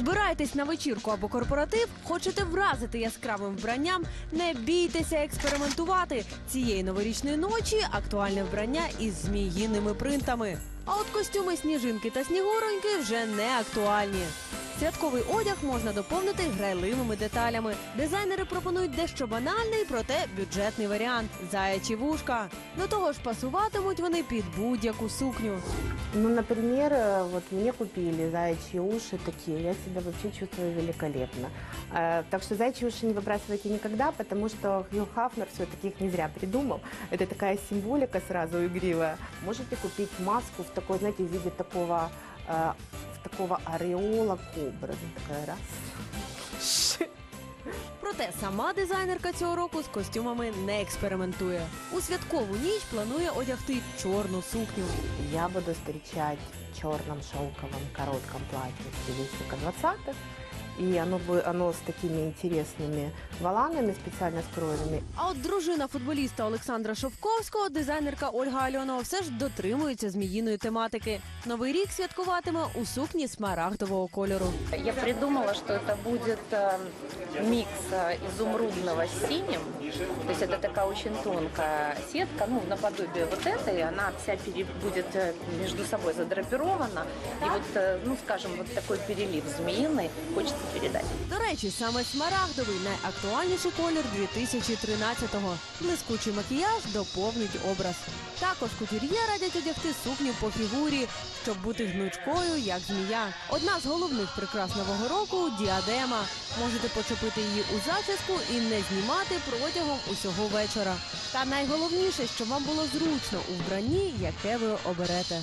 Збираєтесь на вечірку або корпоратив, хочете вразити яскравим вбранням, не бійтеся експериментувати. Цієї новорічної ночі актуальне вбрання із зміїними принтами. А от костюми сніжинки та снігуроньки вже не актуальні. Святковий одяг можна доповнити грайливими деталями. Дизайнери пропонують дещо банальний, проте бюджетний варіант заячі вушка. До того ж, пасуватимуть вони під будь-яку сукню. Ну, например, э, вот мне купили заячьи уши такие, я себя вообще чувствую великолепно. Э, Так что заячьи уши не выбрасывайте никогда, потому что Хью Хафнер все-таки их не зря придумал. Это такая символика сразу игривая. Можете купить маску в такой, знаете, в виде такого, э, в такого ореола кобры. така. раз. Проте сама дизайнерка цього року з костюмами не експериментує. У святкову ніч планує одягти чорну сукню. Я буду зустрічати в черном шелковом коротком платье стилистика 20-х И оно, бу- оно с такими интересными воланами специально скроенными. А от дружина футболіста Олександра Шовковського, дизайнерка Ольга Альонова, все ж дотримується зміїної тематики. Новий рік святкуватиме у сукні смарагдового кольору. Я придумала, что это будет э, микс э, изумрудного с синим. То есть это такая очень тонкая сетка, ну, наподобие вот этой. Она вся пере- будет э, между собой задрапирована. И вот, э, ну, скажем, вот такой перелив змеиный хочется передать. До речі, саме смарагдовий найактуальніший колір 2013-го. Блискучий макіяж доповнить образ. Також кутюр'є радять одягти сукню по фігурі, щоб бути гнучкою, як змія. Одна з головних прикрас нового року діадема. Можете почепити її у зачіску і не знімати протягом усього вечора. Та найголовніше, щоб вам було зручно у вбранні, яке ви оберете.